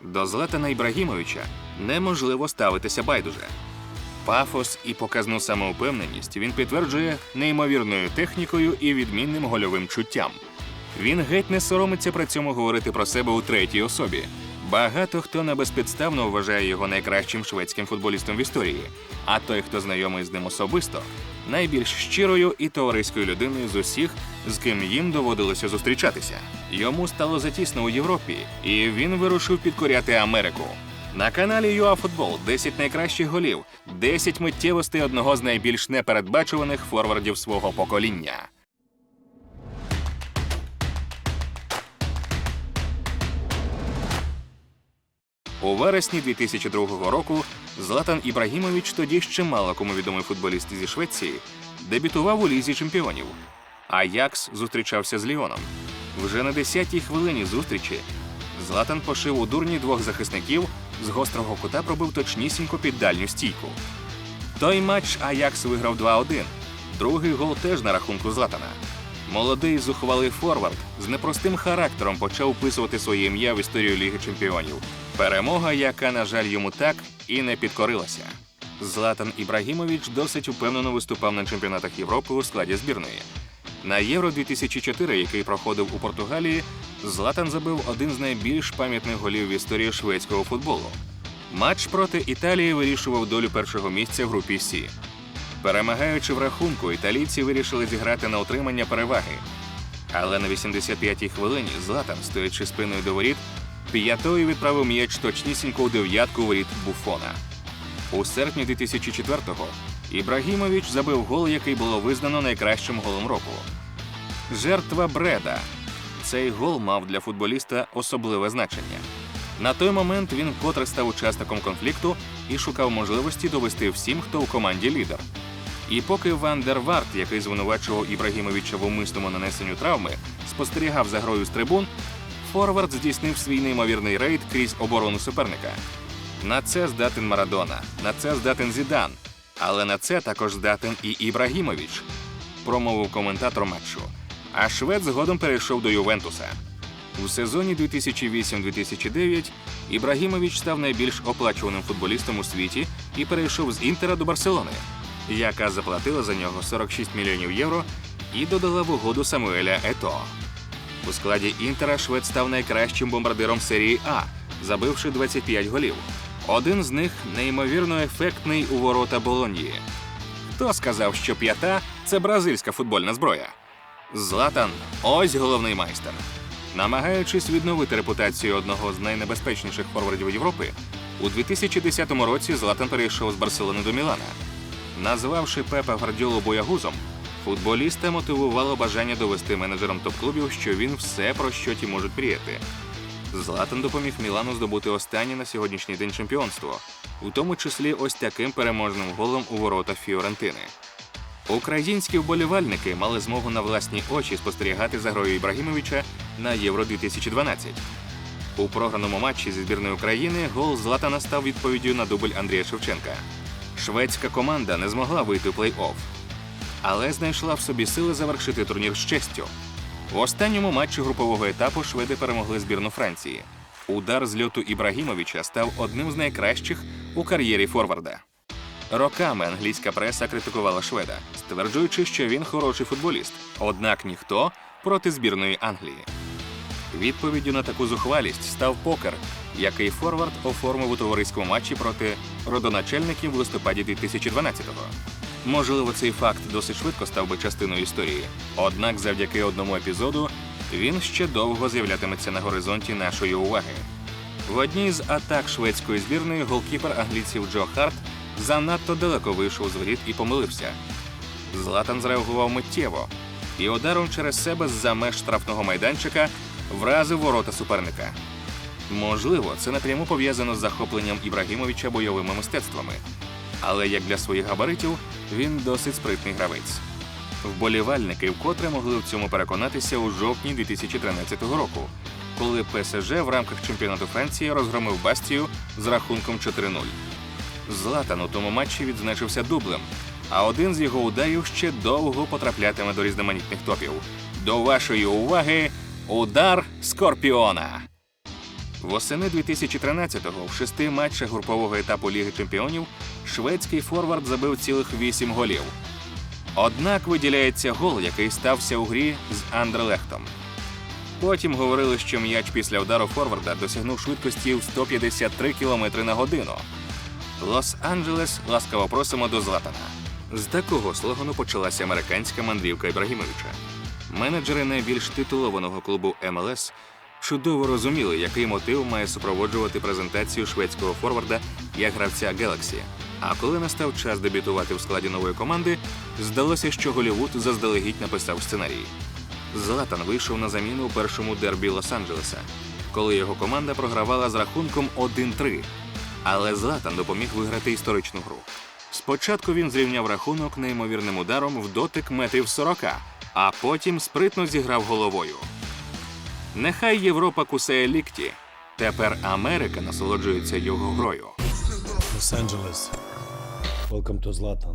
До Златана Ібрагімовича неможливо ставитися байдуже. Пафос і показну самоупевненість він підтверджує неймовірною технікою і відмінним гольовим чуттям. Він геть не соромиться при цьому говорити про себе у третій особі. Багато хто небезпідставно вважає його найкращим шведським футболістом в історії, а той, хто знайомий з ним особисто, найбільш щирою і товариською людиною з усіх, з ким їм доводилося зустрічатися. Йому стало затісно у Європі, і він вирушив підкоряти Америку. На каналі ЮАФутбол 10 найкращих голів, 10 миттєвостей одного з найбільш непередбачуваних форвардів свого покоління. У вересні 2002 року Златан Ібрагімович, тоді ще мало кому відомий футболіст зі Швеції, дебютував у лізі чемпіонів. Аякс зустрічався з Ліоном. Вже на 10-й хвилині зустрічі Златан пошив у дурні двох захисників, з гострого кута пробив точнісінько під дальню стійку. Той матч Аякс виграв 2-1. Другий гол теж на рахунку Златана. Молодий зухвалий форвард з непростим характером почав вписувати своє ім'я в історію Ліги Чемпіонів. Перемога, яка, на жаль, йому так і не підкорилася. Златан Ібрагімович досить упевнено виступав на чемпіонатах Європи у складі збірної. На Євро 2004, який проходив у Португалії, Златан забив один з найбільш пам'ятних голів в історії шведського футболу. Матч проти Італії вирішував долю першого місця в групі Сі. Перемагаючи в рахунку, італійці вирішили зіграти на утримання переваги. Але на 85-й хвилині Златан, стоячи спиною до воріт, п'ятою відправив м'яч точнісінько у дев'ятку воріт Буфона. У серпні 2004-го Ібрагімович забив гол, який було визнано найкращим голом року. Жертва Бреда. Цей гол мав для футболіста особливе значення. На той момент він вкотре став учасником конфлікту і шукав можливості довести всім, хто у команді лідер. І поки Ван дер Варт, який звинувачував Ібрагімовича в умисному нанесенню травми, спостерігав за грою з трибун, Форвард здійснив свій неймовірний рейд крізь оборону суперника. На це здатен Марадона, на це здатен Зідан, але на це також здатен і Ібрагімович, промовив коментатор матчу. А швед згодом перейшов до Ювентуса. У сезоні 2008-2009 Ібрагімович став найбільш оплачуваним футболістом у світі і перейшов з Інтера до Барселони, яка заплатила за нього 46 мільйонів євро і додала в угоду Самуеля Ето. У складі Інтера швед став найкращим бомбардиром серії А, забивши 25 голів. Один з них неймовірно ефектний у ворота Болоньї. Хто сказав, що п'ята це бразильська футбольна зброя? Златан ось головний майстер. Намагаючись відновити репутацію одного з найнебезпечніших форвардів Європи, у 2010 році Златан перейшов з Барселони до Мілана. Назвавши Пепа Гвардіолу боягузом, футболіста мотивувало бажання довести менеджерам топ-клубів, що він все про що ті можуть мріяти. Златан допоміг Мілану здобути останнє на сьогоднішній день чемпіонство, у тому числі ось таким переможним голом у ворота Фіорентини. Українські вболівальники мали змогу на власні очі спостерігати за грою Ібрагімовича на Євро 2012. У програному матчі зі збірної України гол Златана став відповіддю на дубль Андрія Шевченка. Шведська команда не змогла вийти в плей-офф, але знайшла в собі сили завершити турнір з честю. В останньому матчі групового етапу шведи перемогли збірну Франції. Удар з льоту Ібрагімовича став одним з найкращих у кар'єрі Форварда. Роками англійська преса критикувала шведа, стверджуючи, що він хороший футболіст, однак ніхто проти збірної Англії. Відповіддю на таку зухвалість став покер, який Форвард оформив у товариському матчі проти родоначальників в листопаді 2012-го. Можливо, цей факт досить швидко став би частиною історії. Однак, завдяки одному епізоду, він ще довго з'являтиметься на горизонті нашої уваги. В одній з атак шведської збірної голкіпер англійців Джо Харт занадто далеко вийшов з воріт і помилився. Златан зреагував миттєво і ударом через себе з-за меж штрафного майданчика вразив ворота суперника. Можливо, це напряму пов'язано з захопленням Ібрагімовича бойовими мистецтвами, але як для своїх габаритів він досить спритний гравець. Вболівальники вкотре могли в цьому переконатися у жовтні 2013 року, коли ПСЖ в рамках чемпіонату Франції розгромив Бастію з рахунком 4-0. Златан у тому матчі відзначився дублем, а один з його ударів ще довго потраплятиме до різноманітних топів. До вашої уваги удар Скорпіона. Восени 2013-го в шести матчах групового етапу Ліги Чемпіонів шведський форвард забив цілих вісім голів. Однак виділяється гол, який стався у грі з Андерлехтом. Потім говорили, що м'яч після удару форварда досягнув швидкості в 153 км на годину. Лос-Анджелес ласкаво просимо до Златана. З такого слогану почалася американська мандрівка Ібрагімовича. Менеджери найбільш титулованого клубу МЛС чудово розуміли, який мотив має супроводжувати презентацію шведського форварда як гравця Galaxy. А коли настав час дебютувати в складі нової команди, здалося, що Голівуд заздалегідь написав сценарій. Златан вийшов на заміну у першому дербі Лос-Анджелеса, коли його команда програвала з рахунком 1-3. Але Златан допоміг виграти історичну гру. Спочатку він зрівняв рахунок неймовірним ударом в дотик метрів 40, а потім спритно зіграв головою. Нехай Європа кусає лікті. Тепер Америка насолоджується його грою. Лос-Анджелес. Welcome to Zlatan.